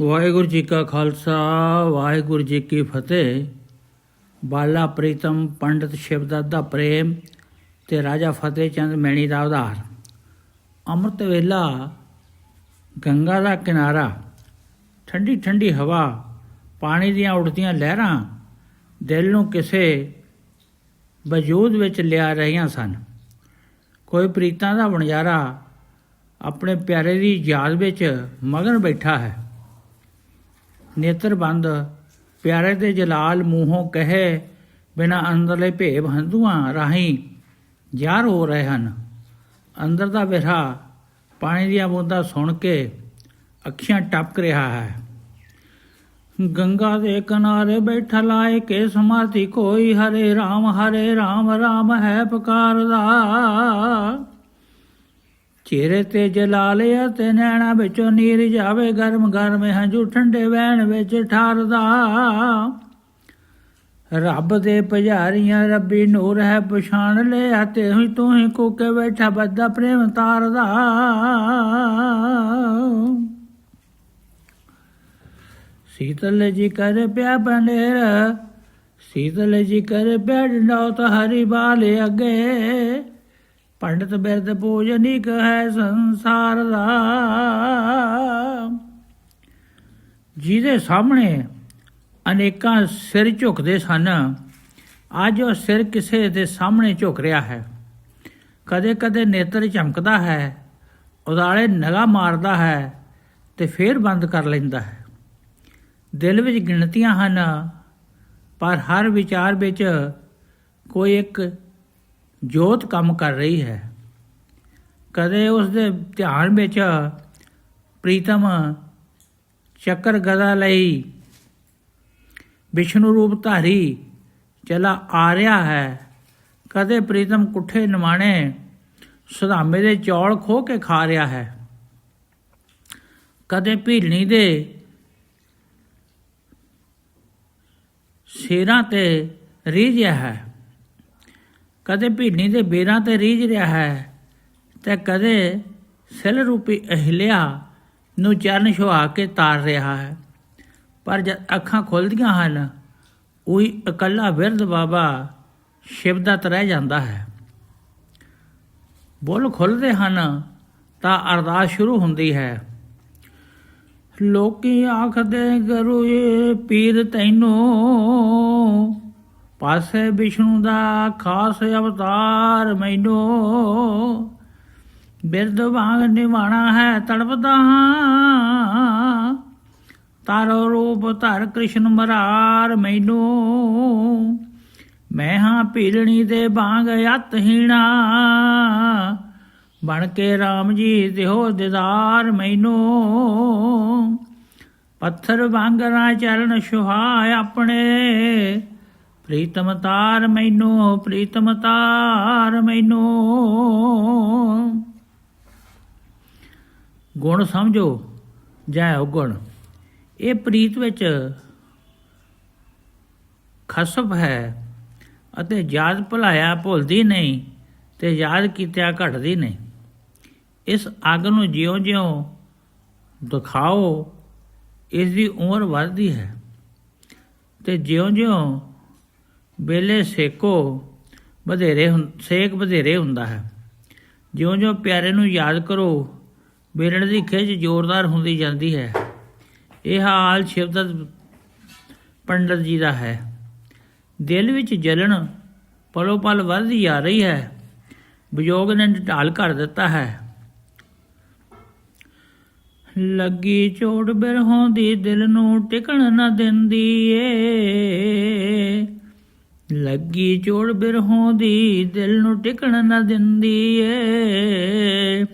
ਵਾਹਿਗੁਰੂ ਜੀ ਕਾ ਖਾਲਸਾ, ਵਾਹਿਗੁਰੂ ਜੀ ਕੀ ਫਤਿਹ। ਬਾਲਾ ਪ੍ਰੀਤਮ ਪੰਡਤ ਸ਼ਿਵਦੱਤ ਦਾ ਪ੍ਰੇਮ ਤੇ ਰਾਜਾ ਫਤਿਹ ਚੰਦ ਮੈਣੀ ਦਾ ਉਧਾਰ। ਅੰਮ੍ਰਿਤ ਵੇਲਾ ਗੰਗਾ ਦਾ ਕਿਨਾਰਾ, ਠੰਡੀ ਠੰਡੀ ਹਵਾ, ਪਾਣੀ ਦੀਆਂ ਉੜਦੀਆਂ ਲਹਿਰਾਂ ਦਿਲ ਨੂੰ ਕਿਸੇ ਵਜੂਦ ਵਿੱਚ ਲਿਆ ਰਹੀਆਂ ਸਨ। ਕੋਈ ਪ੍ਰੀਤਾਂ ਦਾ ਵਣਜਾਰਾ ਆਪਣੇ ਪਿਆਰੇ ਦੀ ਯਾਦ ਵਿੱਚ ਮਗਨ ਬੈਠਾ ਹੈ। ਨੇਤਰ ਬੰਦ, ਪਿਆਰੇ ਦੇ ਜਲਾਲ ਮੂੰਹੋਂ ਕਹੇ, ਬਿਨਾ ਅੰਦਰਲੇ ਭੇਵ ਹੰਝੂਆਂ ਰਾਹੀਂ ਯਾਰ ਹੋ ਰਹੇ ਹਨ। ਅੰਦਰ ਦਾ ਵਿਰਹਾ, ਪਾਣੀ ਦੀਆਂ ਬੂੰਦਾਂ ਸੁਣ ਕੇ ਅੱਖੀਆਂ ਟਪਕ ਰਿਹਾ ਹੈ। ਗੰਗਾ ਦੇ ਕਿਨਾਰੇ ਬੈਠਾ ਲਾਏ ਕੇ ਸਮਾਧੀ ਕੋਈ, ਹਰੇ ਰਾਮ ਹਰੇ ਰਾਮ ਰਾਮ ਹੈ ਪੁਕਾਰਦਾ। ਚਿਹਰੇ ਤੇ ਜਲਾਲਿਆ ਤੇ ਨੈਣਾ ਵਿੱਚੋਂ ਨੀਰ ਜਾਵੇ ਗਰਮ ਗਰਮ, ਹੰਝੂ ਠੰਡੇ ਵਹਿਣ ਵਿੱਚ ਠਾਰਦਾ। ਰੱਬ ਦੇ ਪੁਜਾਰੀਆਂ ਰੱਬੀ ਨੂਰ ਹੈ ਪਛਾਣ ਲਿਆ, ਤੇ ਹੀ ਤੂੰ ਹੀ ਕੂਕੇ ਬੈਠਾ ਬੱਦਾ ਪ੍ਰੇਮ ਤਾਰਦਾ। ਸੀਤਲ ਜੀ ਕਰ ਪਿਆ ਬੰਡੇਰ ਸੀਤਲ ਜੀ ਕਰ ਪਿਆ ਡੰਡਾਉ ਤਾਂ ਹਰੀ ਬਾਲੇ ਅੱਗੇ। ਪੰਡਤ ਬਿਰਦ ਪੂਜਨਿਕ ਹੈ ਸੰਸਾਰ ਦਾ। ਜਿਹਦੇ ਸਾਹਮਣੇ ਅਨੇਕਾਂ ਸਿਰ ਝੁਕਦੇ ਸਨ, ਅੱਜ ਉਹ ਸਿਰ ਕਿਸੇ ਦੇ ਸਾਹਮਣੇ ਝੁਕ ਰਿਹਾ ਹੈ। ਕਦੇ ਕਦੇ ਨੇਤਰ ਚਮਕਦਾ ਹੈ, ਉਦਾਲੇ ਨਗਾ ਮਾਰਦਾ ਹੈ ਤੇ ਫੇਰ ਬੰਦ ਕਰ ਲੈਂਦਾ ਹੈ। ਦਿਲ ਵਿੱਚ ਗਿਣਤੀਆਂ ਹਨ, ਪਰ ਹਰ ਵਿਚਾਰ ਵਿੱਚ ਕੋਈ ਇੱਕ ਜੋਤ ਕੰਮ ਕਰ ਰਹੀ ਹੈ। ਕਦੇ ਉਸ ਦੇ ਧਿਆਨ ਵਿੱਚ ਪ੍ਰੀਤਮ ਚੱਕਰ ਗਦਾ ਲਈ ਵਿਸ਼ਨੂੰ ਰੂਪ ਧਾਰੀ ਚਲਾ ਆ ਰਿਹਾ ਹੈ। ਕਦੇ ਪ੍ਰੀਤਮ ਕੁੱਠੇ ਨਿਮਾਣੇ ਸੁਧਾਮੇ ਦੇ ਚੌਲ ਖੋ ਕੇ ਖਾ ਰਿਹਾ ਹੈ। ਕਦੇ ਭੀਲਣੀ ਦੇ ਸਿਰਾਂ ਤੇ ਰੀਝ ਰਿਹਾ ਹੈ। ਕਦੇ ਭੀਲਣੀ ਦੇ ਬੇਰਾਂ ਤੇ ਰੀਝ ਰਿਹਾ ਹੈ ਤੇ ਕਦੇ ਸਿਲ ਰੂਪੀ ਅਹਿਲਿਆ ਨੂੰ ਚਰਨ ਛੁਹਾ ਕੇ ਤਾਰ ਰਿਹਾ ਹੈ। ਪਰ ਜਦ ਅੱਖਾਂ ਖੁੱਲਦੀਆਂ ਹਨ, ਉਹੀ ਇਕੱਲਾ ਵਿਰਧ ਬਾਬਾ ਸ਼ਿਵਦਤ ਰਹਿ ਜਾਂਦਾ ਹੈ। ਬੁੱਲ ਖੁੱਲਦੇ ਹਨ ਤਾਂ ਅਰਦਾਸ ਸ਼ੁਰੂ ਹੁੰਦੀ ਹੈ। ਲੋਕੀ ਆਖਦੇ, ਗੁਰੂ ਪੀਰ ਤੈਨੂੰ ਪਾਸੇ ਵਿਸ਼ਨੂੰ ਦਾ ਖਾਸ ਅਵਤਾਰ ਮੈਨੂੰ ਬਿਰਦ ਵਾਂਗ ਨਿਵਾਣਾ ਹੈ, ਤੜਪਦਾ ਹਾਂ। ਤਾਰੋ ਰੂਪ ਧਰ ਕ੍ਰਿਸ਼ਨ ਮਰਾਰ ਮੈਨੂੰ। ਮੈਂ ਹਾਂ ਪੀਲਣੀ ਦੇ ਬਾਂਗ ਅਤਹੀਣਾ ਬਣ ਕੇ RAM ਜੀ ਦਿਓ ਦਿਦਾਰ ਮੈਨੂੰ। ਪੱਥਰ ਵਾਂਗ ਵਾਂਗਰਾ ਚਰਨ ਸੁਹਾਇ ਆਪਣੇ। ਪ੍ਰੀਤਮ ਤਾਰ ਮੈਨੂੰ, ਪ੍ਰੀਤਮ ਤਾਰ ਮੈਨੂੰ। ਗੁਣ ਸਮਝੋ, ਜੈ ਉਗਣ ਇਹ ਪ੍ਰੀਤ ਵਿੱਚ ਖਸਬ ਹੈ ਅਤੇ ਯਾਦ ਭੁਲਾਇਆ ਭੁੱਲਦੀ ਨਹੀਂ ਤੇ ਯਾਦ ਕੀਤਿਆ ਘਟਦੀ ਨਹੀਂ। ਇਸ ਅੱਗ ਨੂੰ ਜਿਉਂ-ਜਿਉਂ ਦਿਖਾਓ, ਇਸ ਦੀ ਉਮਰ ਵੱਧਦੀ ਹੈ ਤੇ ਜਿਉਂ-ਜਿਉਂ ਬੇਲੇ ਸੇਕੋ ਵਧੇਰੇ ਹੁੰ- ਸੇਕ ਵਧੇਰੇ ਹੁੰਦਾ ਹੈ। ਜਿਉਂ-ਜਿਉਂ ਪਿਆਰੇ ਨੂੰ ਯਾਦ ਕਰੋ ਬੇਲਣ ਦੀ ਖਿੱਚ ਜ਼ੋਰਦਾਰ ਹੁੰਦੀ ਜਾਂਦੀ ਹੈ। ਇਹ ਹਾਲ ਸ਼ਿਵਦਤ ਪੰਡਤ ਜੀ ਦਾ ਹੈ। ਦਿਲ ਵਿੱਚ ਜਲਣ ਪਲੋ ਪਲ ਵੱਧਦੀ ਆ ਰਹੀ ਹੈ। ਵਿਯੋਗ ਨੇ ਢਾਲ ਕਰ ਦਿੱਤਾ ਹੈ। ਲੱਗੀ ਚੋਟ ਬਿਰਹੋਂ ਦੀ ਦਿਲ ਨੂੰ ਟਿਕਣ ਨਾ ਦਿੰਦੀ ਏ। ਲੱਗੀ ਚੋੜ ਬਿਰਹੋਂ ਦੀ ਦਿਲ ਨੂੰ ਟਿਕਣ ਨਾ ਦਿੰਦੀ ਏ।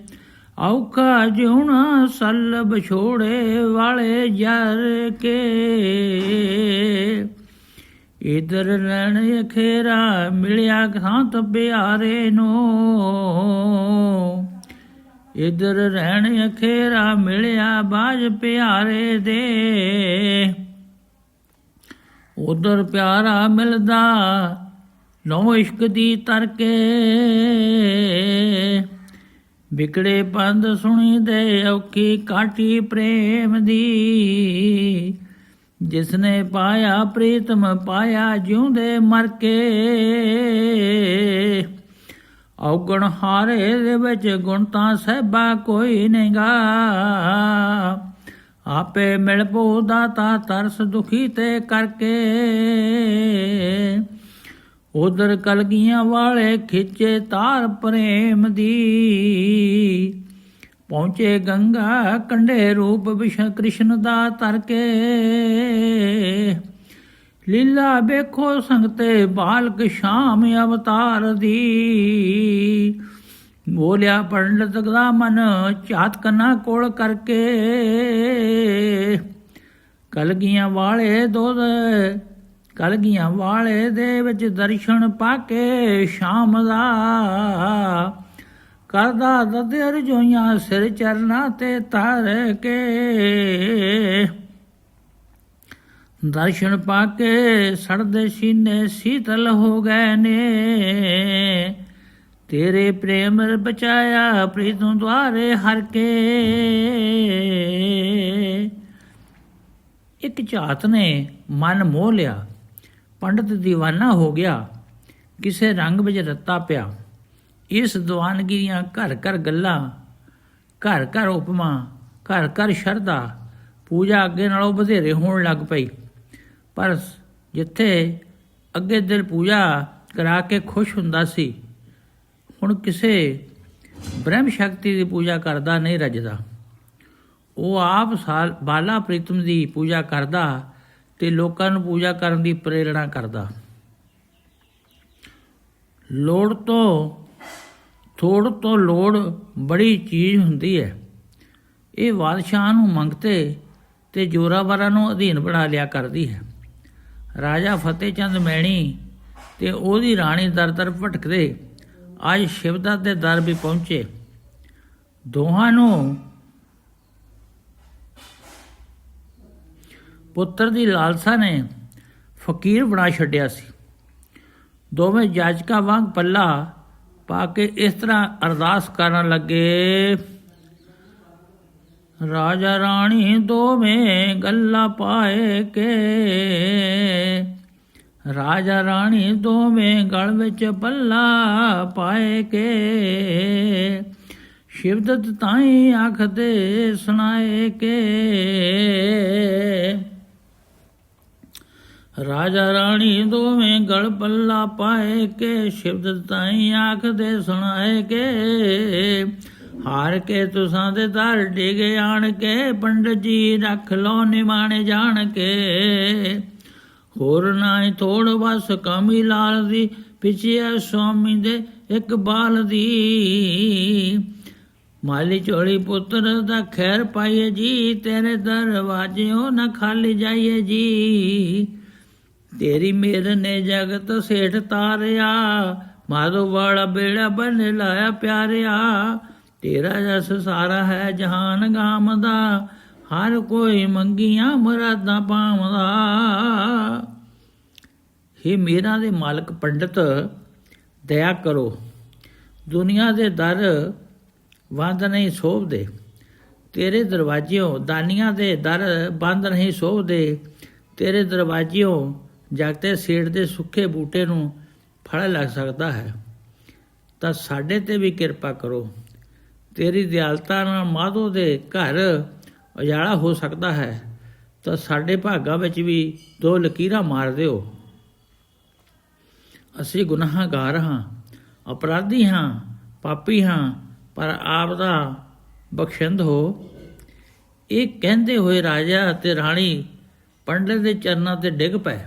ਔਖਾ ਜਿਉਣਾ ਸੱਲ ਬਛੋੜੇ ਵਾਲੇ ਯਾਰ ਕੇ। ਇਧਰ ਰਹਿਣ ਅਖੇਰਾ ਮਿਲਿਆ ਖਾਂਤ ਪਿਆਰੇ ਨੂੰ। ਇਧਰ ਰਹਿਣ ਅਖੇਰਾ ਮਿਲਿਆ ਬਾਜ ਪਿਆਰੇ ਦੇ। ਉਧਰ ਪਿਆਰਾ ਮਿਲਦਾ ਨੋ ਇਸ਼ਕ ਦੀ ਤਰਕੇ। ਵਿਕੜੇ ਪੰਦ ਸੁਣੀ ਦੇ ਔਖੀ ਕਾਟੀ ਪ੍ਰੇਮ ਦੀ। ਜਿਸਨੇ ਪਾਇਆ, ਪ੍ਰੀਤਮ ਪਾਇਆ, ਜਿਉਂਦੇ ਮਰ ਕੇ ਔਗਣ ਹਾਰੇ ਦੇ ਵਿੱਚ ਗੁਣ ਤਾਂ ਸਹਿਬਾ ਕੋਈ ਨਹੀਂਗਾ। ਆਪੇ ਮਿਲ ਪੋ ਦਾਤਾ ਤਰਸ ਦੁਖੀ ਤੇ ਕਰਕੇ। ਉਧਰ ਕਲਗੀਆਂ ਵਾਲੇ ਖਿੱਚੇ ਤਾਰ ਪ੍ਰੇਮ ਦੀ। ਪਹੁੰਚੇ ਗੰਗਾ ਕੰਢੇ ਰੂਪ ਵਿਸ਼ਨ ਕ੍ਰਿਸ਼ਨ ਦਾ ਤਰ ਕੇ ਲੀਲਾ ਵੇਖੋ ਸੰਗਤੇ ਬਾਲਕ ਸ਼ਾਮ ਅਵਤਾਰ ਦੀ। ਬੋਲਿਆ ਪੰਡਤ ਦਾ ਮਨ, ਝਾਤ ਕਨਾ ਕੋਲ ਕਰਕੇ। ਕਲਗੀਆਂ ਵਾਲੇ ਦੁੱਧ ਕਲਗੀਆਂ ਵਾਲੇ ਦੇ ਵਿੱਚ ਦਰਸ਼ਨ ਪਾ ਕੇ ਸ਼ਾਮ ਦਾ ਕਰਦਾ ਦਦੇ ਰਜੋਈਆਂ ਸਿਰ ਚਰਨਾ ਤੇ ਧਰ ਕੇ। ਦਰਸ਼ਨ ਪਾ ਕੇ ਸੜਦੇ ਸੀਨੇ, ਸੀਤਲ ਹੋ ਗਏ ਨੇ। ਤੇਰੇ ਪ੍ਰੇਮ ਬਚਾਇਆ ਪ੍ਰੀਤੋਂ ਦੁਆਰੇ ਹਰ ਕੇ। ਇੱਕ ਝਾਤ ਨੇ ਮਨ ਮੋਹ ਲਿਆ। ਪੰਡਤ دیਵਾਨਾ ਹੋ ਗਿਆ। ਕਿਸੇ ਰੰਗ ਵਿੱਚ ਰੱਤਾ ਪਿਆ। ਇਸ ਦੀਵਾਨਗੀ ਦੀਆਂ ਘਰ ਘਰ ਗੱਲਾਂ, ਘਰ ਘਰ ਉਪਮਾ, ਘਰ ਘਰ ਸ਼ਰਧਾ ਪੂਜਾ ਅੱਗੇ ਨਾਲੋਂ ਵਧੇਰੇ ਹੋਣ ਲੱਗ ਪਈ। ਪਰ ਜਿੱਥੇ ਅੱਗੇ ਦਿਲ ਪੂਜਾ ਕਰਾ ਕੇ ਖੁਸ਼ ਹੁੰਦਾ ਸੀ ਹੁਣ ਕਿਸੇ ਬ੍ਰਹਮ ਸ਼ਕਤੀ ਦੀ ਪੂਜਾ ਕਰਦਾ ਨਹੀਂ ਰੱਜਦਾ। ਉਹ ਆਪ ਸਾਲ ਬਾਲਾ ਪ੍ਰੀਤਮ ਦੀ ਪੂਜਾ ਕਰਦਾ ਤੇ ਲੋਕਾਂ ਨੂੰ ਪੂਜਾ ਕਰਨ ਦੀ ਪ੍ਰੇਰਣਾ ਕਰਦਾ। ਲੋੜ ਤੋਂ, ਥੋੜ ਤੋਂ ਲੋੜ ਬੜੀ ਚੀਜ਼ ਹੁੰਦੀ ਹੈ। ਇਹ ਬਾਦਸ਼ਾਹ ਨੂੰ ਮੰਗਤੇ ਤੇ ਜੋਰਾਵਰਾਂ ਨੂੰ ਅਧੀਨ ਬਣਾ ਲਿਆ ਕਰਦੀ ਹੈ। ਰਾਜਾ ਫਤਿਹ ਚੰਦ ਮੈਣੀ ਤੇ ਉਹਦੀ ਰਾਣੀ ਦਰ ਦਰ ਭਟਕਦੇ ਅੱਜ ਸ਼ਿਵਦਾ ਦੇ ਦਰ ਵੀ ਪਹੁੰਚੇ। ਦੋਹਾਂ ਨੂੰ ਪੁੱਤਰ ਦੀ ਲਾਲਸਾ ਨੇ ਫਕੀਰ ਬਣਾ ਛੱਡਿਆ ਸੀ। ਦੋਵੇਂ ਜਾਜਕਾਂ ਵਾਂਗ ਪੱਲਾ ਪਾ ਕੇ ਇਸ ਤਰ੍ਹਾਂ ਅਰਦਾਸ ਕਰਨ ਲੱਗੇ, ਰਾਜਾ ਰਾਣੀ, ਦੋਵੇਂ ਗੱਲਾਂ ਪਾਏ ਕੇ ਰਾਜਾ ਰਾਣੀ ਦੋਵੇਂ ਗਲ ਵਿੱਚ ਪੱਲਾ ਪਾਏ ਕੇ। ਸ਼ਿਵਦਤ ਤਾਈ ਆਖਦੇ ਸੁਣਾਏ ਕੇ। ਰਾਜਾ ਰਾਣੀ ਦੋਵੇਂ ਗਲ ਪੱਲਾ ਪਾਏ ਕੇ, ਸ਼ਿਵਦਤ ਤਾਈ ਆਖਦੇ ਸੁਣਾਏ ਕੇ। ਹਾਰ ਕੇ ਤੁਸਾਂ ਦੇ ਦਰ ਡਿਗ ਆਣ ਕੇ, ਪੰਡਤ ਜੀ ਰੱਖ ਲੋ ਨਿਮਾਣੇ ਜਾਣ ਕੇ। ਹੋਰ ਨਾਈ ਥੋੜ ਬਸ ਕਮੀ ਲਾਲ ਦੀ ਪਿਛੇ ਸੁਆਮੀ ਦੇ ਇੱਕ ਬਾਲ ਦੀ। ਮਾਲੀ ਚੋਲੀ ਪੁੱਤਰ ਦਾ ਖੈਰ ਪਾਈਏ ਜੀ, ਤੇਰੇ ਦਰਵਾਜ਼ਿਓ ਨਾ ਖਾਲੀ ਜਾਈਏ ਜੀ। ਤੇਰੀ ਮੇਰ ਨੇ ਜਗਤ ਸੇਠ ਤਾਰਿਆ, ਮਾਧੋ ਵਾਲਾ ਬੇੜਾ ਬਨ ਲਾਇਆ ਪਿਆਰਿਆ। ਤੇਰਾ ਜਸ ਸਾਰਾ ਹੈ ਜਹਾਨ ਗਾਮ ਦਾ ਹਰ ਕੋਈ ਮੰਗੀਆਂ ਮਰਾਦਾਂ ਪਾਵਦਾ हे ਮੇਰਾ ਦੇ ਮਾਲਕ ਪੰਡਤ, ਦਇਆ ਕਰੋ। ਦੁਨੀਆ ਦੇ ਦਰ ਬੰਦ ਨਹੀਂ ਸੋਭਦੇ। ਤੇਰੇ ਦਰਵਾਜ਼ਿਓ ਦਾਨੀਆਂ ਦੇ ਦਰ ਬੰਦ ਨਹੀਂ ਸੋਭਦੇ। ਤੇਰੇ ਦਰਵਾਜ਼ਿਓ ਜਾਗਤੇ ਸੇੜ ਦੇ ਸੁੱਕੇ ਬੂਟੇ ਨੂੰ ਫਲ ਲੱਗ ਸਕਦਾ ਹੈ। ਤਾਂ ਸਾਡੇ ਤੇ ਵੀ ਕਿਰਪਾ ਕਰੋ। ਤੇਰੀ ਦਿਆਲਤਾ ਨਾਲ ਮਾਧੋ ਦੇ ਘਰ ਉਜਾਲਾ ਹੋ ਸਕਦਾ ਹੈ, ਤਾਂ ਸਾਡੇ ਭਾਗਾ ਵਿੱਚ ਵੀ ਦੋ ਲਕੀਰਾਂ ਮਾਰ ਦਿਓ। ਅਸੀਂ ਗੁਨਾਹਗਾਰ ਹਾਂ, ਅਪਰਾਧੀ ਹਾਂ, ਪਾਪੀ ਹਾਂ, ਪਰ ਆਪ ਦਾ ਬਖਸ਼ਿੰਦ ਹੋ। ਇਹ ਕਹਿੰਦੇ ਹੋਏ ਰਾਜਾ ਅਤੇ ਰਾਣੀ ਪੰਡਤ ਦੇ ਚਰਨਾਂ ਤੇ ਡਿੱਗ ਪਏ।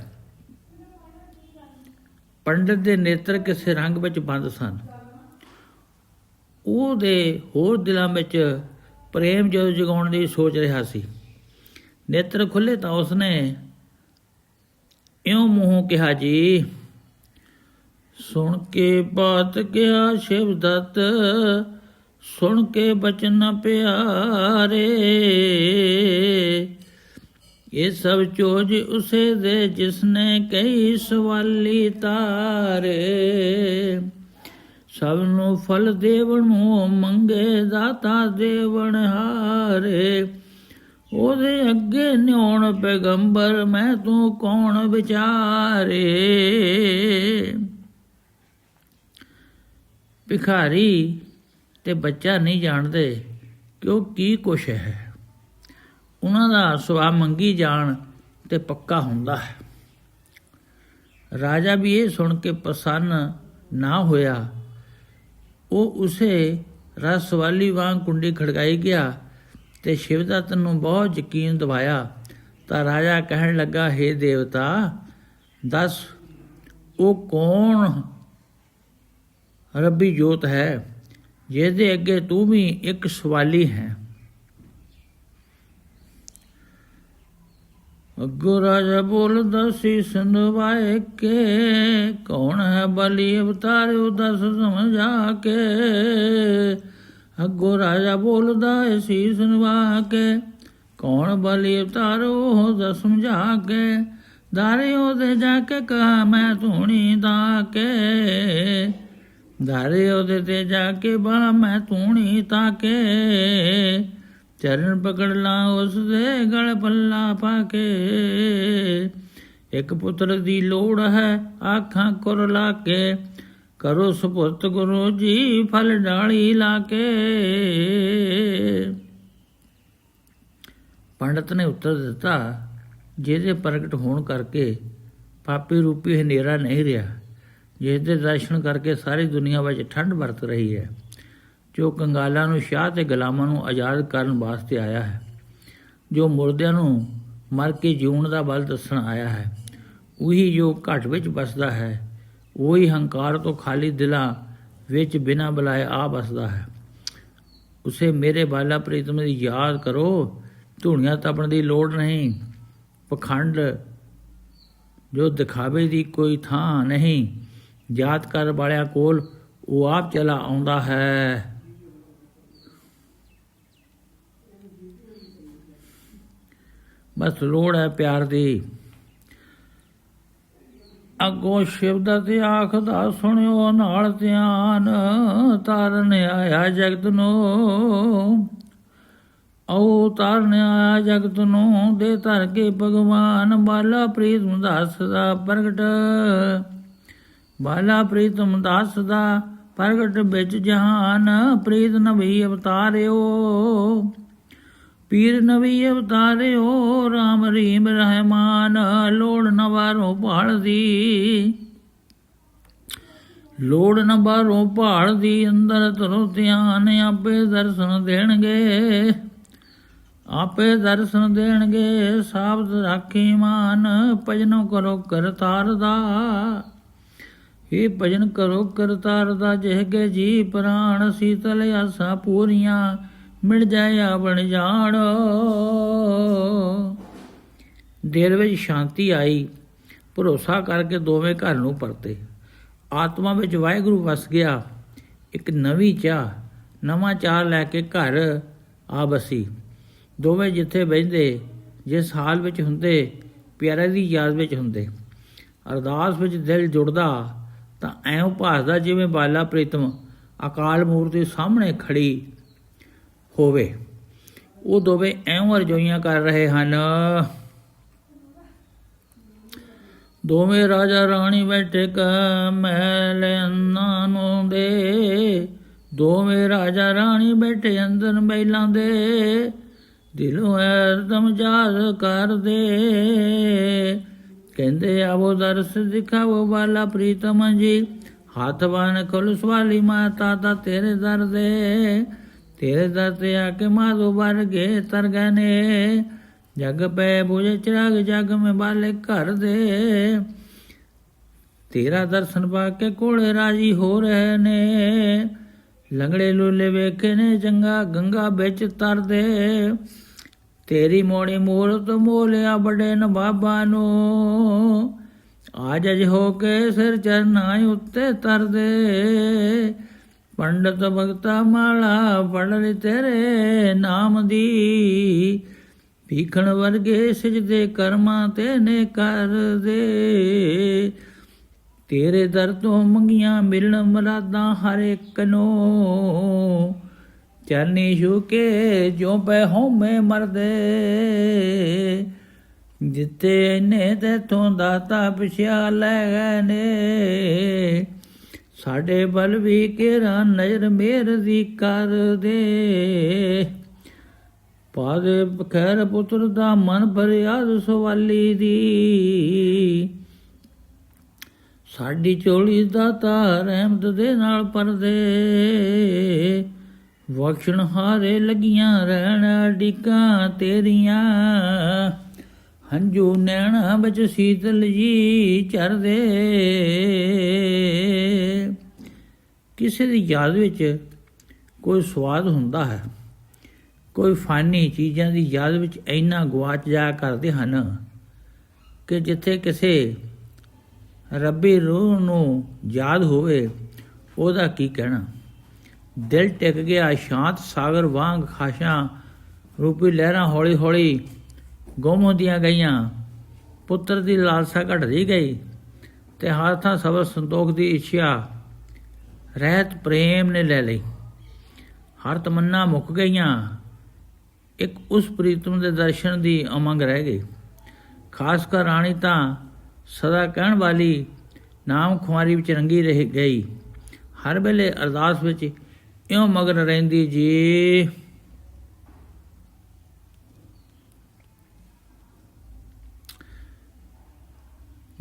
ਪੰਡਤ ਦੇ ਨੇਤਰ ਕਿਸੇ ਰੰਗ ਵਿੱਚ ਬੰਦ ਸਨ। ਉਹਦੇ ਹੋਰ ਦਿਲਾਂ ਵਿੱਚ ਪ੍ਰੇਮ ਜਦੋਂ ਜਗਾਉਣ ਦੀ ਸੋਚ ਰਿਹਾ ਸੀ। ਨੇਤਰ ਖੁੱਲੇ ਤਾਂ ਉਸਨੇ ਇਉਂ ਮੂੰਹੋਂ ਕਿਹਾ, ਜੀ, ਸੁਣ ਕੇ ਬਾਤ ਕਿਹਾ ਸ਼ਿਵ ਦਤ, ਸੁਣ ਕੇ ਬਚਨ ਪਿਆਰੇ। ਇਹ ਸਭ ਚੋਜ ਉਸੇ ਦੇ ਜਿਸਨੇ ਕਈ ਸਵਾਲੀ ਤਾਰੇ। ਸਭ ਨੂੰ ਫਲ ਦੇਵਨ ਨੂੰ ਮੰਗੇ ਦਾਤਾ ਦੇਵਣ ਹਾਰੇ। ਉਹਦੇ ਅੱਗੇ ਨਿਉਣ ਪੈਗੰਬਰ, ਮੈਂ ਤੂੰ ਕੌਣ ਵਿਚਾਰੇ? ਭਿਖਾਰੀ ਤੇ ਬੱਚਾ ਨਹੀਂ ਜਾਣਦੇ ਕਿ ਉਹ ਕੀ ਕੁਛ ਹੈ। ਉਹਨਾਂ ਦਾ ਸੁਭਾਅ ਮੰਗੀ ਜਾਣ ਤੇ ਪੱਕਾ ਹੁੰਦਾ ਹੈ। ਰਾਜਾ ਵੀ ਇਹ ਸੁਣ ਕੇ ਪ੍ਰਸੰਨ ਨਾ ਹੋਇਆ ਉਹ ਉਸੇ ਰਸ ਵਾਲੀ ਵਾਂਗ ਕੁੰਡੀ ਖੜਕਾਈ ਗਿਆ ਤੇ ਸ਼ਿਵਦੱਤ ਨੂੰ ਬਹੁਤ ਯਕੀਨ ਦਿਵਾਇਆ। ਤਾਂ ਰਾਜਾ ਕਹਿਣ ਲੱਗਾ हे ਦੇਵਤਾ, ਦੱਸ, ਉਹ ਕੌਣ ਰੱਬੀ ਜੋਤ ਹੈ, ਜਿਹਦੇ ਅੱਗੇ ਤੂੰ ਵੀ ਇੱਕ ਸਵਾਲੀ ਹੈ? ਅੱਗੋ ਰਾਜਾ ਬੋਲਦਾ ਸੀ, ਸੁਣਵਾਏ ਕੇ? ਕੌਣ ਹੈ ਬਲੀ ਅਵਤਾਰਿਓ? ਦਸ ਸਮਝਾ ਕੇ? ਅੱਗੋ ਰਾਜਾ ਬੋਲਦਾ ਸੀ ਸੁਣਵਾ ਕੇ। ਕੌਣ ਬਲੀ ਅਵਤਾਰੋ ਦਸ ਸਮਝਾ ਕੇ। ਦਾਰਿਓ ਦੇ ਜਾ ਕੇ ਕਹਾ, ਮੈਂ ਧੂਣੀ ਦਾ ਕੇ। ਦਾਰੇ ਉਹਦੇ ਤੇ ਜਾ ਕੇ ਬਾ, ਮੈਂ ਤੂਣੀ ਤਾਕੇ ਚਰਨ ਪਕੜ ਲਾਂ ਉਸ ਦੇ ਗਲ ਪੱਲਾ ਪਾ ਕੇ। ਇੱਕ ਪੁੱਤਰ ਦੀ ਲੋੜ ਹੈ ਆਖਾਂ ਕੁਰ ਲਾ ਕੇ ਕਰੋ ਸੁਪੁੱਤ ਗੁਰੂ ਜੀ ਫਲ ਡਾਲੀ ਲਾ ਕੇ ਪੰਡਤ ਨੇ ਉੱਤਰ ਦਿੱਤਾ, ਜਿਹਦੇ ਪ੍ਰਗਟ ਹੋਣ ਕਰਕੇ ਪਾਪੀ ਰੂਪੀ ਹਨੇਰਾ ਨਹੀਂ ਰਿਹਾ, ਜਿਸਦੇ ਦਰਸ਼ਨ ਕਰਕੇ ਸਾਰੀ ਦੁਨੀਆ ਵਿੱਚ ਠੰਡ ਵਰਤ ਰਹੀ ਹੈ। ਜੋ ਕੰਗਾਲਾਂ ਨੂੰ, ਸ਼ਾਹ ਤੇ ਗੁਲਾਮਾਂ ਨੂੰ ਆਜ਼ਾਦ ਕਰਨ ਵਾਸਤੇ ਆਇਆ ਹੈ, ਜੋ ਮੁਰਦਿਆਂ ਨੂੰ ਮਰ ਕੇ ਜਿਉਣ ਦਾ ਬਲ ਦੱਸਣ ਆਇਆ ਹੈ, ਉਹੀ ਜੋ ਘਟ ਵਿੱਚ ਵਸਦਾ ਹੈ, ਉਹੀ ਹੰਕਾਰ ਤੋਂ ਖਾਲੀ ਦਿਲਾਂ ਵਿੱਚ ਬਿਨਾਂ ਬੁਲਾਏ ਆ ਵਸਦਾ ਹੈ। ਉਸੇ ਮੇਰੇ ਬਾਲਾ ਪ੍ਰੀਤਮ ਦੀ ਯਾਦ ਕਰੋ, ਧੂਣੀਆਂ ਤਪਣ ਦੀ ਲੋੜ ਨਹੀਂ, ਪਖੰਡ ਜੋ ਦਿਖਾਵੇ ਦੀ ਕੋਈ ਥਾਂ ਨਹੀਂ ਯਾਦ ਕਰ ਵਾਲਿਆਂ ਕੋਲ ਉਹ ਆਪ ਚਲਾ ਆਉਂਦਾ ਹੈ। ਬਸ ਲੋੜ ਹੈ ਪਿਆਰ ਦੀ। ਅੱਗੋਂ ਦਾ ਤੇ ਆਖਦਾ, ਸੁਣਿਓ ਨਾਲ ਧਿਆਨ, ਤਾਰਨ ਆਇਆ ਜਗਤ ਨੂੰ। ਔ ਤਾਰਨ ਆਇਆ ਜਗਤ ਨੂੰ, ਦੇ ਧਰ ਕੇ ਭਗਵਾਨ ਬਾਲਾ ਪ੍ਰੀਤਮ ਦਾਸ ਦਾ ਪ੍ਰਗਟ। ਬਾਲਾ ਪ੍ਰੀਤਮ ਦਾਸ ਦਾ ਪ੍ਰਗਟ ਵਿੱਚ ਜਹਾਨ, ਪ੍ਰੀਤ ਨਵੀ ਅਵਤਾਰਿਓ। ਪੀਰ ਨਵੀ ਅਵਤਾਰਿਓ ਰਾਮ ਰੀਮ ਰਹਿਮਾਨ, ਲੋੜ ਨਵਾਰੋਂ ਭਾਲ ਦੀ ਲੋੜ ਨਵਾਰੋ ਭਾਲ ਦੀ ਅੰਦਰ ਤਰੋ ਧਿਆਨ ਆਪੇ ਦਰਸ਼ਨ ਦੇਣਗੇ। ਆਪੇ ਦਰਸ਼ਨ ਦੇਣਗੇ, ਸਾਬਤ ਰਾਖੀ ਮਾਨ, ਭਜਨੋ ਕਰੋ ਕਰਤਾਰ ਦਾ। ਇਹ ਭਜਨ ਕਰੋ ਕਰਤਾਰ ਦਾ ਜਿਹਗੇ ਜੀ ਪ੍ਰਾਣ ਸੀਤਲ ਆਸਾ ਪੂਰੀਆਂ ਮਿਲ ਜਾਏ ਬਣ ਜਾਣ। ਦੇਰ ਵਿੱਚ ਸ਼ਾਂਤੀ ਆਈ। ਭਰੋਸਾ ਕਰਕੇ ਦੋਵੇਂ ਘਰ ਨੂੰ ਪਰਤੇ। ਆਤਮਾ ਵਿੱਚ ਵਾਹਿਗੁਰੂ ਵਸ ਗਿਆ। ਇੱਕ ਨਵੀਂ ਚਾਹ, ਨਵਾਂ ਚਾਹ ਲੈ ਕੇ ਘਰ ਆ ਬਸੀ। ਦੋਵੇਂ ਜਿੱਥੇ ਬੈਠਦੇ ਜਿਸ ਹਾਲ ਵਿੱਚ ਹੁੰਦੇ, ਪਿਆਰੇ ਦੀ ਯਾਦ ਵਿੱਚ ਹੁੰਦੇ। ਅਰਦਾਸ ਵਿੱਚ ਦਿਲ ਜੁੜਦਾ, ਤਾਂ ਐਉਂ ਭਾਸਦਾ ਜਿਵੇਂ ਬਾਲਾ ਪ੍ਰੀਤਮ ਅਕਾਲ ਮੂਰਤੀ ਸਾਹਮਣੇ ਖੜੀ। ਹੋਵੇ। ਉਹ ਦੋਵੇਂ ਐਉਂ ਅਰਜ਼ੋਈਆਂ ਕਰ ਰਹੇ ਹਨ। ਦੋਵੇਂ ਰਾਜਾ ਰਾਣੀ ਬੈਠੇ ਕ ਮਹਿਲ ਅੰਨਾਂ ਨੂੰ ਦੇ। ਦੋਵੇਂ ਰਾਜਾ ਰਾਣੀ ਬੈਠੇ ਅੰਦਰ ਮਹਿਲਾਂ ਦੇ। ਦਿਲੋਂ ਅਰਦਮ ਯਾਦ ਕਰਦੇ ਕਹਿੰਦੇ, ਆਵੋ ਦਰਸ ਦਿਖਾਵੋ ਵਾਲਾ ਪ੍ਰੀਤਮ ਜੀ। ਹੱਥ ਬਨ ਖੁਲਸ ਵਾਲੀ ਮਾਤਾ ਦਾ ਤੇਰੇ ਦਰ ਦੇ। ਤੇਰੇ ਦਰ ਤੇ ਆ ਕੇ ਮਾਧੋ ਵਰਗੇ ਤਰ ਗਏ ਨੇ। ਜਗ ਪੈ ਬੁਝ ਚਰਾਗ, ਜਗ ਮੇ ਬਾਲੇ ਘਰ ਦੇ। ਤੇਰਾ ਦਰਸ਼ਨ ਪਾ ਕੇ ਕੋਲੇ ਰਾਜੀ ਹੋ ਰਹੇ ਨੇ। ਲੰਗੜੇ ਲੂਲੇ ਵੇਖੇ ਨੇ ਚੰਗਾ ਗੰਗਾ ਵਿੱਚ ਤਰਦੇ ਤੇਰੀ ਮੋੜੀ ਮੂਰਤ ਮੋਲਿਆ ਬੜੇ ਨ ਬਾਬਾ ਨੂੰ। ਆਜ ਅਜ ਹੋ ਕੇ ਸਿਰ ਚਰਨਾਂ ਉੱਤੇ ਤਰਦੇ ਪੰਡਤ ਭਗਤਾ ਮਾਲਾ ਪੜ ਲਈ ਤੇਰੇ ਨਾਮ ਦੀ। ਭੀਖਣ ਵਰਗੇ ਸਜਦੇ ਕਰਮਾਂ ਤੇ ਨੇ ਕਰ ਦੇ। ਤੇਰੇ ਦਰ ਤੋਂ ਮੰਗੀਆਂ ਮਿਲਣ ਮਰਾਦਾਂ ਹਰ ਇੱਕ ਨੂੰ। ਚਰਨੀ ਛੁਕੇ ਜੋ ਪੈ ਹਉਮੈ ਮਰਦੇ। ਜਿੱਤੇ ਨੇ ਤੇ ਤੋਂ ਦਾਤਾ ਪਿਛਿਆ ਲੈ ਗਏ ਨੇ। ਸਾਡੇ ਬਲ ਵੀ ਕਿਰਾ ਨਜ਼ਰ ਮੇਰ ਦੀ ਕਰ ਦੇ। ਪਾਦੇ ਖੈਰ ਪੁੱਤਰ ਦਾ ਮਨ ਫਰਿਆਦ ਸਵਾਲੀ ਦੀ। ਸਾਡੀ ਚੋਲੀ ਦਾ ਤਾਂ ਰਹਿਮਤ ਦੇ ਨਾਲ ਪਰਦੇ। ਵਖਣ ਹਾਰੇ ਲੱਗੀਆਂ ਰਹਿਣ ਡਿਕਾਂ ਤੇਰੀਆਂ। ਹੰਝੂ ਨੈਣਾ ਵਿੱਚ ਸੀਤਲ ਜੀ ਚਰਦੇ। ਕਿਸੇ ਦੀ ਯਾਦ ਵਿੱਚ ਕੋਈ ਸਵਾਦ ਹੁੰਦਾ ਹੈ, ਕੋਈ ਫਾਨੀ ਚੀਜ਼ਾਂ ਦੀ ਯਾਦ ਵਿੱਚ ਇੰਨਾ ਗਵਾਚ ਜਾਇਆ ਕਰਦੇ ਹਨ ਕਿ ਜਿੱਥੇ ਕਿਸੇ ਰੱਬੀ ਰੂਹ ਨੂੰ ਯਾਦ ਹੋਵੇ, ਉਹਦਾ ਕੀ ਕਹਿਣਾ? ਦਿਲ ਟਿਕ ਗਿਆ, ਸ਼ਾਂਤ ਸਾਗਰ ਵਾਂਗ ਖਾਸ਼ਾਂ ਰੂਪੀ ਲਹਿਰਾਂ ਹੌਲੀ ਹੌਲੀ ਗੁੰਮ ਹੁੰਦੀਆਂ ਗਈਆਂ। ਪੁੱਤਰ ਦੀ ਲਾਲਸਾ ਘਟਦੀ ਗਈ ਤੇ ਹਾਥਾਂ ਸਬਰ ਸੰਤੋਖ ਦੀ ਇੱਛਾ, ਰਹਿਤ ਪ੍ਰੇਮ ਨੇ ਲੈ ਲਈ। ਹਰ ਤਮੰਨਾ ਮੁੱਕ ਗਈਆਂ। ਇੱਕ ਉਸ ਪ੍ਰੀਤਮ ਦੇ ਦਰਸ਼ਨ ਦੀ ਉਮੰਗ ਰਹਿ ਗਈ। ਖਾਸ ਕਰ ਰਾਣੀ ਤਾਂ ਸਦਾ ਕਹਿਣ ਵਾਲੀ ਨਾਮ ਖੁਆਰੀ ਵਿੱਚ ਰੰਗੀ ਰਹਿ ਗਈ। ਹਰ ਵੇਲੇ ਅਰਦਾਸ ਵਿੱਚ ਇਉਂ ਮਗਨ ਰਹਿੰਦੀ, ਜੀ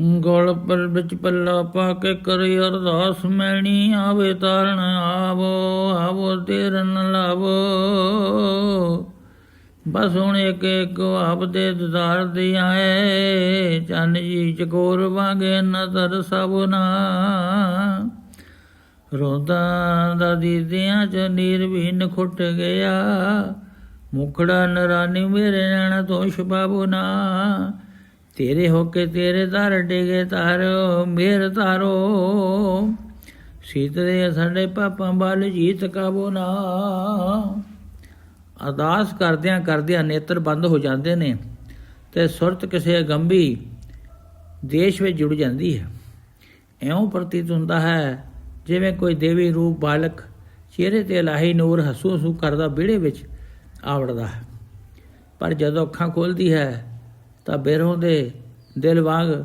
ਗੋਲ ਪਰ ਵਿੱਚ ਪੱਲਾ ਪਾ ਕੇ ਕਰੇ ਅਰਦਾਸ, ਮੈਣੀ ਆਵੇ ਤਾਰਨ ਆਵੋ ਆਵੋ ਤੇਰਨ ਲਾਵੋ। ਬਸ ਹੁਣ ਇੱਕ ਇੱਕ ਆਪ ਦੇ ਦਦਾਰ ਦੀ ਆਏ, ਚੰਨ ਜੀ ਚਕੋਰ ਵਾਂਗੇ ਨਜ਼ਰ ਸਭਨਾ ਰੋਦਾ ਦਾ ਦੀਦਿਆਂ ਚ ਨੀਰ ਵੀ ਨਖੁੱਟ ਗਿਆ, ਮੁਖੜਾ ਨਰਾਨੀ ਮੇਰੇ ਨੈਣ ਤੋਂ ਸ਼ਬਾਬਨਾ ਤੇਰੇ ਹੋ ਕੇ ਤੇਰੇ ਦਰ ਡੇਗੇ ਤਾਰੋ ਮੇਰ ਧਾਰੋ। ਸੀਤਰੇ ਸਾਡੇ ਪਾਪਾਂ ਬਲ ਜੀਤ ਕਾਬੋ ਨਾ। ਅਰਦਾਸ ਕਰਦਿਆਂ ਕਰਦਿਆਂ ਨੇਤਰ ਬੰਦ ਹੋ ਜਾਂਦੇ ਨੇ ਤੇ ਸੁਰਤ ਕਿਸੇ ਅਗੰਭੀ ਦੇਸ਼ ਵਿੱਚ ਜੁੜ ਜਾਂਦੀ ਹੈ। ਐਉਂ ਪ੍ਰਤੀਤ ਹੁੰਦਾ ਹੈ, ਜਿਵੇਂ ਕੋਈ ਦੇਵੀ ਰੂਪ ਬਾਲਕ ਚਿਹਰੇ ਤੇ ਲਾਹੀ ਨੂਰ ਹਸੂ ਹਸੂ ਕਰਦਾ ਵਿਹੜੇ ਵਿੱਚ ਆਵੜਦਾ ਹੈ। ਪਰ ਜਦੋਂ ਅੱਖਾਂ ਖੋਲਦੀ ਹੈ ਤਾਂ ਬੇਰੋਂ ਦੇ ਦਿਲ ਵਾਂਗ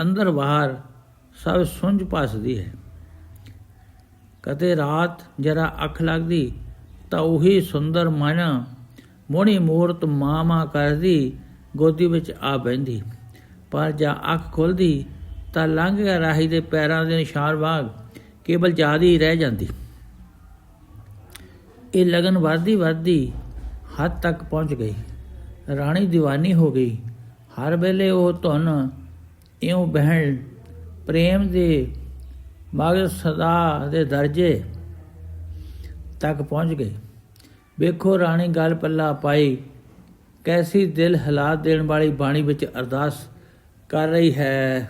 ਅੰਦਰ ਬਾਹਰ ਸਭ ਸੁੰਝ ਪਸਦੀ ਹੈ। ਕਦੇ ਰਾਤ ਜਰਾ ਅੱਖ ਲੱਗਦੀ ਤਾਂ ਉਹੀ ਸੁੰਦਰ ਮਨ ਮੋਣੀ ਮੂਰਤ ਮਾਮਾ ਕਰਦੀ ਗੋਦੀ ਵਿੱਚ ਆ ਬੈੰਦੀ ਪਰ ਜਾਂ ਅੱਖ ਖੁੱਲਦੀ ਤਾਂ ਲੰਘ ਗਿਆ ਰਾਹੀ ਦੇ ਪੈਰਾਂ ਦੇ ਨਿਸ਼ਾਨ ਵਾਂਗ ਕੇਵਲ ਯਾਦ ਹੀ ਰਹਿ ਜਾਂਦੀ। ਇਹ ਲਗਨ ਵੱਧਦੀ ਵੱਧਦੀ ਹੱਦ ਤੱਕ ਪਹੁੰਚ ਗਈ। ਰਾਣੀ دیਵਾਨੀ ਹੋ ਗਈ। ਹਰ ਵੇਲੇ ਉਹ ਧੁਨ, ਇਉਂ ਬਹਿਣ, ਪ੍ਰੇਮ ਦੇ ਮਗਰ ਸਦਾ ਦੇ ਦਰਜੇ ਤੱਕ ਪਹੁੰਚ ਗਏ। ਵੇਖੋ ਰਾਣੀ ਗੱਲ ਪੱਲਾ ਪਾਈ, ਕੈਸੀ ਦਿਲ ਹਿਲਾ ਦੇਣ ਵਾਲੀ ਬਾਣੀ ਵਿੱਚ ਅਰਦਾਸ ਕਰ ਰਹੀ ਹੈ।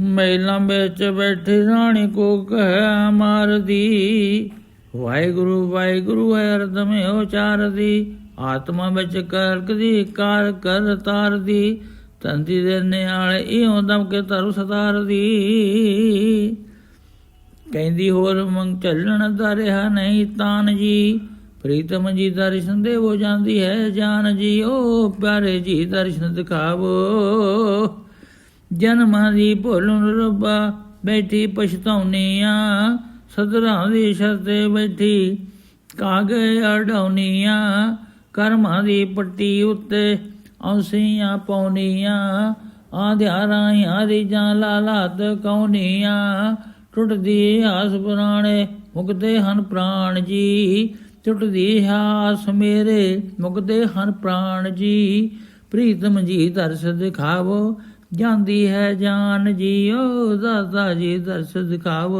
ਮਹਿਲਾਂ ਵਿੱਚ ਬੈਠੀ ਰਾਣੀ ਕੋ ਕਹਿ ਮਾਰਦੀ, ਵਾਹਿਗੁਰੂ ਵਾਹਿਗੁਰੂ ਹੈ ਅਰਦਮੇ ਉਚਾਰਦੀ ਆਤਮਾ ਵਿੱਚ ਕਰਕਦੀ ਕਾਰ ਕਰ ਤਾਰਦੀ ਤੰਦੀ ਦੇ ਨਿਆਲੇ ਇਉਂ ਦਮ ਕੇ ਤਰੂ ਸਤਾਰਦੀ ਕਹਿੰਦੀ, ਹੋਰ ਮੰਗ ਚੱਲਣ ਦਾ ਰਿਹਾ ਨਹੀਂ ਤਾਨ ਜੀ। ਪ੍ਰੀਤਮ ਜੀ ਦਰਸ਼ਨ ਦੇਵੋ ਜਾਂਦੀ ਹੈ ਜਾਨ ਜੀ। ਓ ਪਿਆਰੇ ਜੀ ਦਰਸ਼ਨ ਦਿਖਾਵੋ। ਜਨਮਾਂ ਦੀ ਭੁੱਲਣ ਰੱਬਾ ਬੈਠੀ ਪਛਤਾਉਨੀਆਂ ਸਦਰਾਂ ਦੀ ਸ਼ਰਤੇ ਬੈਠੀ ਕਾਗੇ ਆ ਕਰਮਾਂ ਦੀ ਪੱਟੀ ਉੱਤੇ ਔਸੀਆਂ ਪਾਉਨੀਆਂ ਆਧਿਆਰਾਂ ਹਾਰੀ ਜਾਂ ਲਾਲਾਤ ਕੌਨੀਆਂ ਟੁੱਟਦੀ ਆਸ ਪੁਰਾਣੇ ਮੁਕਦੇ ਹਨ ਪ੍ਰਾਣ ਜੀ। ਟੁੱਟਦੀ ਆਸ ਮੇਰੇ ਮੁਕਦੇ ਹਨ ਪ੍ਰਾਣ ਜੀ। ਪ੍ਰੀਤਮ ਜੀ ਦਰਸ ਦਿਖਾਵੋ, ਜਾਂਦੀ ਹੈ ਜਾਨ ਜੀਓ ਦਾਦਾ ਜੀ ਦਰਸ ਦਿਖਾਵੋ।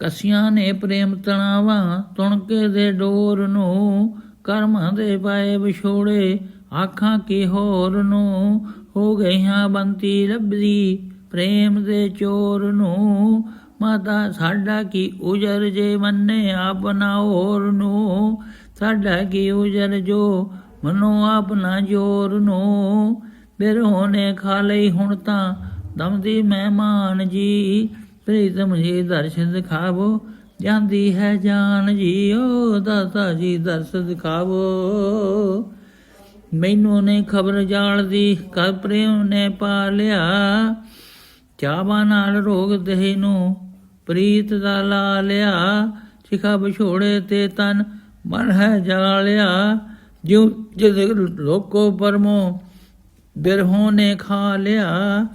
ਕਸੀਆਂ ਨੇ ਪ੍ਰੇਮ ਤਣਾਵਾ, ਤੁਣਕੇ ਦੇ ਡੋਰ ਨੂੰ ਕਰਮਾਂ ਦੇ ਪਾਏ ਵਿਛੋੜੇ, ਆਖਾਂ ਕੀ ਹੋਰ ਨੂੰ ਹੋ ਗਈਆਂ ਬੰਤੀ ਲੱਭਦੀ ਪ੍ਰੇਮ ਦੇ ਚੋਰ ਨੂੰ ਮਾਤਾ ਸਾਡਾ ਕੀ ਉਜਰ ਜੇ ਮੰਨੇ ਆਪਣਾ ਹੋਰ ਨੂੰ, ਸਾਡਾ ਕੀ ਉਜਰ ਜੋ ਮਨੋ ਆਪਣਾ ਜੋਰ ਨੂੰ, ਬਿਰਹੋਂ ਨੇ ਖਾ ਲਈ ਹੁਣ ਤਾਂ ਦਮਦੀ ਮਹਿਮਾਨ ਜੀ ਪ੍ਰੀਤਮ ਜੀ ਦਰਸ਼ਨ ਦਿਖਾਵੋ, ਜਾਂਦੀ ਹੈ ਜਾਨ ਜੀ ਓ ਦਾਤਾ ਜੀ ਦਰਸ ਦਿਖਾਵੋ। ਮੈਨੂੰ ਨੇ ਖਬਰ ਜਾਲ ਦੀ ਕਰ ਪ੍ਰੇਮ ਨੇ ਪਾ ਲਿਆ। ਚਾਵਾ ਨਾਲ ਰੋਗ ਦੇਹ ਨੂੰ ਪ੍ਰੀਤ ਦਾ ਲਾ ਲਿਆ। ਸਿਖਾ ਵਿਛੋੜੇ ਤੇ ਤਨ ਮਨ ਹੈ ਜਾਲਿਆ ਜਿਉ ਜਿਦ ਲੋਕੋ ਪਰਮੋ ਬਿਰਹੋਂ ਨੇ ਖਾ ਲਿਆ।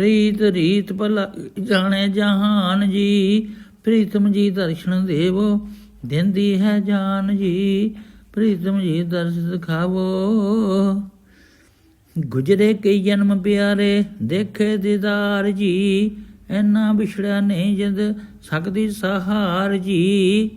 ਪ੍ਰੀਤ ਰੀਤ ਭਲਾ ਜਾਣੇ ਜਹਾਨ ਜੀ। ਪ੍ਰੀਤਮ ਜੀ ਦਰਸ਼ਨ ਦੇਵੋ, ਦਿੰਦੀ ਹੈ ਜਾਨ ਜੀ। ਪ੍ਰੀਤਮ ਜੀ ਦਰਸ ਦਿਖਾਵੋ। ਗੁਜਰੇ ਕਈ ਜਨਮ ਪਿਆਰੇ, ਦੇਖੇ ਦੀਦਾਰ ਜੀ। ਐਨਾ ਵਿਛੜਿਆ ਨਹੀਂ ਜਦ, ਸਕਦੀ ਸਹਾਰ ਜੀ।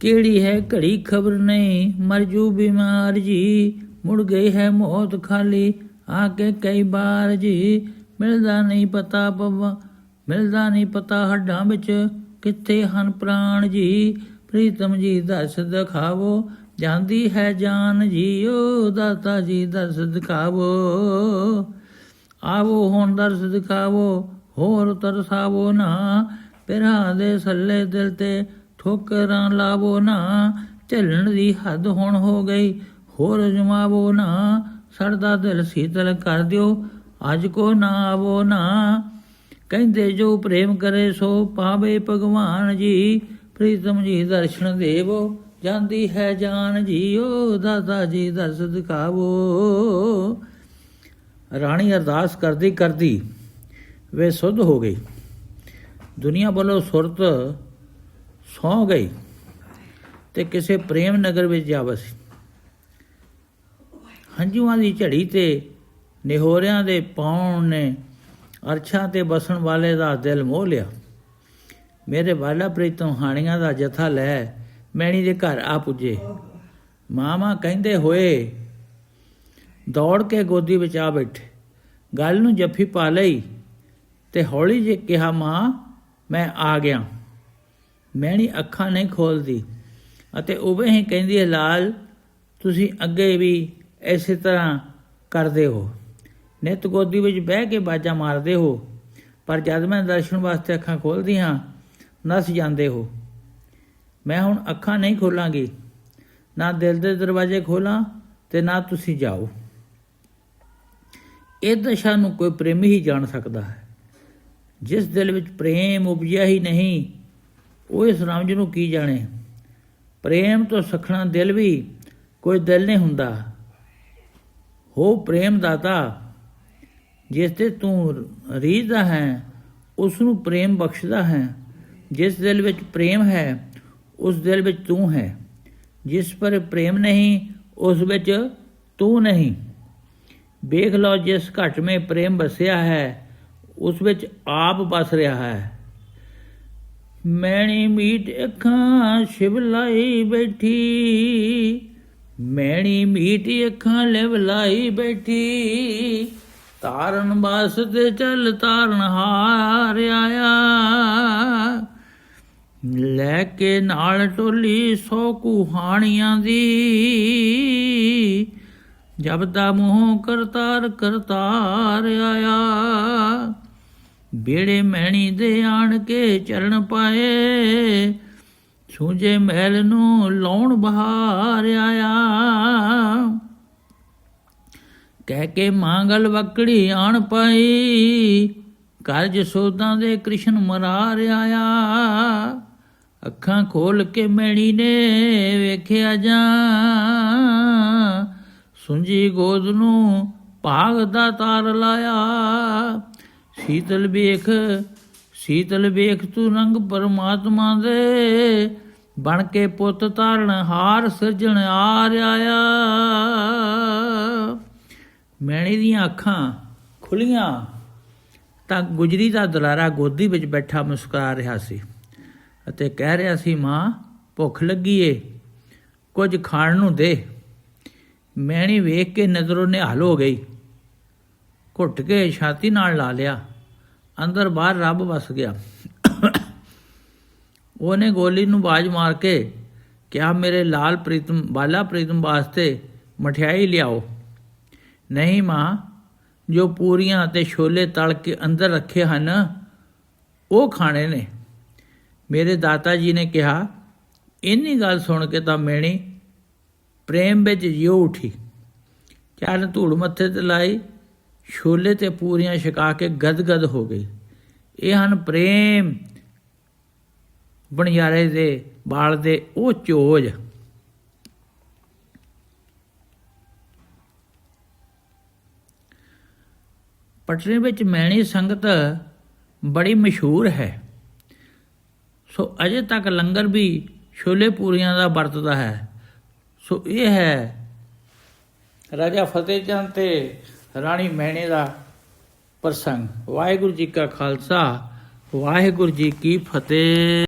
ਕਿਹੜੀ ਹੈ ਘੜੀ ਖਬਰ ਨਹੀਂ? ਮਰਜੂ ਬਿਮਾਰ ਜੀ। ਮੁੜ ਗਈ ਹੈ ਮੌਤ ਖਾਲੀ। ਆ ਕੇ ਕਈ ਬਾਰ ਜੀ। ਮਿਲਦਾ ਨਹੀਂ ਪਤਾ ਪਵਾ, ਮਿਲਦਾ ਨਹੀਂ ਪਤਾ ਹੱਡਾਂ ਵਿੱਚ। ਕਿੱਥੇ ਹਨ ਪ੍ਰਾਣ ਜੀ? ਪ੍ਰੀਤਮ ਜੀ ਦਰਸ ਦਿਖਾਵੋ। ਜਾਂਦੀ ਹੈ ਜਾਨ ਜੀ ਓ ਦਾਤਾ ਜੀ ਦਰਸ ਦਿਖਾਵੋ। ਆਵੋ ਹੁਣ ਦਰਸ ਦਿਖਾਵੋ, ਹੋਰ ਤਰਸਾਵੋ ਨਾ। ਪਿਰਾਂ ਦੇ ਸੱਲੇ ਦਿਲ ਤੇ ਠੋਕਰਾਂ ਲਾਵੋ ਨਾ, ਝੱਲਣ ਦੀ ਹੱਦ ਹੁਣ ਹੋ ਗਈ। ਹੋਰ ਜਮਾਵੋ ਨਾ ਸੜਦਾ ਦਿਲ ਸੀਤਲ ਕਰ ਦਿਓ, ਅੱਜ ਕੋ ਨਾ ਆਵੋ ਨਾ। ਕਹਿੰਦੇ ਜੋ ਪ੍ਰੇਮ ਕਰੇ ਸੋ ਪਾਵੇ ਭਗਵਾਨ ਜੀ, ਪ੍ਰੀਤਮ ਜੀ ਦਰਸ਼ਨ ਦੇਵੋ, ਜਾਂਦੀ ਹੈ ਜਾਨ ਜੀ ਓ ਦਾਦਾ ਜੀ ਦਰਸ ਦਿਖਾਵੋ ਰਾਣੀ ਅਰਦਾਸ ਕਰਦੀ ਕਰਦੀ ਵੇ ਸੁਧ ਹੋ ਗਈ। ਦੁਨੀਆ ਵੱਲੋਂ ਸੁਰਤ ਸੌ ਗਈ ਤੇ ਕਿਸੇ ਪ੍ਰੇਮ ਨਗਰ ਵਿੱਚ ਜਾ ਵਸੀ। ਹੰਝੂਆਂ ਦੀ ਝੜੀ ਤੇ ਨਿਹੋਰਿਆਂ ਦੇ ਪਾਉਣ ਨੇ ਅਰਛਾਂ ਤੇ ਬਸਣ ਵਾਲੇ ਦਾ ਦਿਲ ਮੋਹ ਲਿਆ। ਮੇਰੇ ਵਾਲਾ ਪ੍ਰੀਤਮ ਹਾਣੀਆਂ ਦਾ ਜਥਾ ਲੈ ਮੈਣੀ ਦੇ ਘਰ ਆ ਪੁੱਜੇ। ਮਾਮਾ ਕਹਿੰਦੇ ਹੋਏ, ਦੌੜ ਕੇ ਗੋਦੀ ਵਿੱਚ ਆ ਬੈਠੇ। ਗੱਲ ਨੂੰ ਜੱਫੀ ਪਾ ਲਈ ਤੇ ਹੌਲੀ ਜੇ ਕਿਹਾ, ਮਾਂ, ਮੈਂ ਆ ਗਿਆ। ਮੈਣੀ ਅੱਖਾਂ ਨਹੀਂ ਖੋਲਦੀ ਅਤੇ ਉਵੇਂ ਹੀ ਕਹਿੰਦੀ ਹੈ, ਲਾਲ, ਤੁਸੀਂ ਅੱਗੇ ਵੀ ਇਸੇ ਤਰ੍ਹਾਂ ਕਰਦੇ ਹੋ। ਨਿਤ ਗੋਦੀ ਵਿੱਚ ਬਹਿ ਕੇ ਬਾਜਾ ਮਾਰਦੇ ਹੋ, ਪਰ ਜਦ ਮੈਂ ਦਰਸ਼ਨ ਵਾਸਤੇ ਅੱਖਾਂ ਖੋਲਦੀ ਹਾਂ ਨਸ ਜਾਂਦੇ ਹੋ। ਮੈਂ ਹੁਣ ਅੱਖਾਂ ਨਹੀਂ ਖੋਲਾਂਗੀ, ਨਾ ਦਿਲ ਦੇ ਦਰਵਾਜ਼ੇ ਖੋਲਾਂ ਤੇ ਨਾ ਤੁਸੀਂ ਜਾਓ। ਇਹ ਦਸ਼ਾ ਨੂੰ ਕੋਈ ਪ੍ਰੇਮੀ ਹੀ ਜਾਣ ਸਕਦਾ ਹੈ। ਜਿਸ ਦਿਲ ਵਿੱਚ ਪ੍ਰੇਮ ਉਪਜਿਆ ਹੀ ਨਹੀਂ ਉਹ ਇਸ ਰਮਜ ਨੂੰ ਕੀ ਜਾਣੇ? ਪ੍ਰੇਮ ਤੋਂ ਸਖਣਾ ਦਿਲ ਵੀ ਕੋਈ ਦਿਲ ਨਹੀਂ ਹੁੰਦਾ। ਹੋ ਪ੍ਰੇਮ ਦਾਤਾ, ਜਿਸ ਤੇ ਤੂੰ ਰੀਝਦਾ ਹੈ, ਉਸ ਨੂੰ ਪ੍ਰੇਮ ਬਖਸ਼ਦਾ ਹੈ। ਜਿਸ ਦਿਲ ਵਿੱਚ ਪ੍ਰੇਮ ਹੈ, ਉਸ ਦਿਲ ਵਿੱਚ ਤੂੰ ਹੈ। ਜਿਸ ਪਰ ਪ੍ਰੇਮ ਨਹੀਂ, ਉਸ ਵਿੱਚ ਤੂੰ ਨਹੀਂ। ਵੇਖ ਲਓ ਜਿਸ ਘਟ ਮੇ ਪ੍ਰੇਮ ਬਸਿਆ ਹੈ, ਉਸ ਵਿੱਚ ਆਪ ਬਸ ਰਿਹਾ ਹੈ। ਮੈਣੀ ਮੀਟ ਅੱਖਾਂ ਸ਼ਿਵ ਲਾਈ ਬੈਠੀ। ਮੈਣੀ ਮੀਟ ਅੱਖਾਂ ਲਿਵ ਲਾਈ ਬੈਠੀ। ਤਾਰਨ ਬਸ ਤੇ ਚੱਲ ਤਾਰਨ ਹਾਰ ਆਇਆ। ਲੈ ਕੇ ਨਾਲ ਟੋਲੀ ਸੋ ਕੁਹਾਣੀਆਂ ਦੀ। ਜਬ ਦਾ ਮੂੰਹ ਕਰਤਾਰ ਕਰਤਾਰ ਆਇਆ। ਬੇੜੇ ਮੈਣੀ ਦੇ ਆਣ ਕੇ ਚਰਨ ਪਾਏ। ਸੂਝੇ ਮਹਿਲ ਨੂੰ ਲਾਉਣ ਬਹਾਰ ਆਇਆ। ਕਹਿ ਕੇ ਮੰਗਲ ਵਕੜੀ ਆਣ ਪਾਈ। ਘਰ ਜਸੋਦਾਂ ਦੇ ਕ੍ਰਿਸ਼ਨ ਮਰਾਰ ਆਇਆ। ਅੱਖਾਂ ਖੋਲ ਕੇ ਮੈਣੀ ਨੇ ਵੇਖਿਆ ਜਾਂ। ਸੁੰਜੀ ਗੋਦ ਨੂੰ ਭਾਗ ਦਾ ਤਾਰ ਲਾਇਆ। ਸੀਤਲ ਵੇਖ ਸੀਤਲ ਵੇਖ ਤੂੰ ਰੰਗ ਪਰਮਾਤਮਾ ਦੇ। ਬਣ ਕੇ ਪੁੱਤ ਧਾਰਨ ਹਾਰ ਸਿਰਜਣ ਆ ਆਇਆ। ਮੈਣੀ ਦੀਆਂ ਅੱਖਾਂ ਖੁੱਲੀਆਂ। ਤਾਂ ਗੁਜਰੀ ਦਾ ਦੁਲਾਰਾ ਗੋਦੀ ਵਿੱਚ ਬੈਠਾ ਮੁਸਕਰਾ ਰਿਹਾ ਸੀ ਅਤੇ ਕਹਿ ਰਿਹਾ ਸੀ, ਮਾਂ, ਭੁੱਖ ਲੱਗੀ ਏ, ਕੁਝ ਖਾਣ ਨੂੰ ਦੇ। ਮੈਣੀ ਵੇਖ ਕੇ ਨਜ਼ਰੋਂ ਨਿਹਾਲ ਹੋ ਗਈ। ਘੁੱਟ ਕੇ ਛਾਤੀ ਨਾਲ ਲਾ ਲਿਆ। ਅੰਦਰ ਬਾਹਰ ਰੱਬ ਵਸ ਗਿਆ। ਉਹਨੇ ਗੋਲੀ ਨੂੰ ਬਾਜ ਮਾਰ ਕੇ ਕਿਹਾ, ਮੇਰੇ ਲਾਲ ਪ੍ਰੀਤਮ, ਬਾਲਾ ਪ੍ਰੀਤਮ ਵਾਸਤੇ ਮਠਿਆਈ ਲਿਆਓ। ਨਹੀਂ ਮਾਂ, ਜੋ ਪੂਰੀਆਂ ਅਤੇ ਛੋਲੇ ਤਲ ਕੇ ਅੰਦਰ ਰੱਖੇ ਹਨ, ਉਹ ਖਾਣੇ ਨੇ। ਮੇਰੇ ਦਾਤਾ ਜੀ ਨੇ ਕਿਹਾ, ਇੰਨੀ ਗੱਲ ਸੁਣ ਕੇ ਤਾਂ ਮੈਣੀ ਪ੍ਰੇਮ ਵਿੱਚ ਜਿਉ ਉਠੀ। ਚਰਨ ਧੂੜ ਮੱਥੇ ਤੇ ਲਾਈ ਛੋਲੇ ਤੇ ਪੂਰੀਆਂ ਛਕਾ ਕੇ ਗਦਗਦ ਹੋ ਗਈ। ਇਹ ਹਨ ਪ੍ਰੇਮ ਬਣਿਆਰੇ ਦੇ ਬਾਲ ਦੇ ਉਹ ਚੋਜ। ਪਟਨੇ ਵਿੱਚ ਮੈਣੀ ਸੰਗਤ ਬੜੀ ਮਸ਼ਹੂਰ ਹੈ। ਸੋ ਅਜੇ ਤੱਕ ਲੰਗਰ ਵੀ ਛੋਲੇ ਪੂਰੀਆਂ ਦਾ ਵਰਤਦਾ ਹੈ। ਸੋ ਇਹ ਹੈ ਰਾਜਾ ਫਤਿਹ ਚੰਦ ਤੇ ਰਾਣੀ ਮਹਿਣੇ ਦਾ ਪ੍ਰਸੰਗ। ਵਾਹਿਗੁਰੂ ਜੀ ਕਾ ਖਾਲਸਾ ਵਾਹਿਗੁਰੂ ਜੀ ਕੀ ਫਤਿਹ।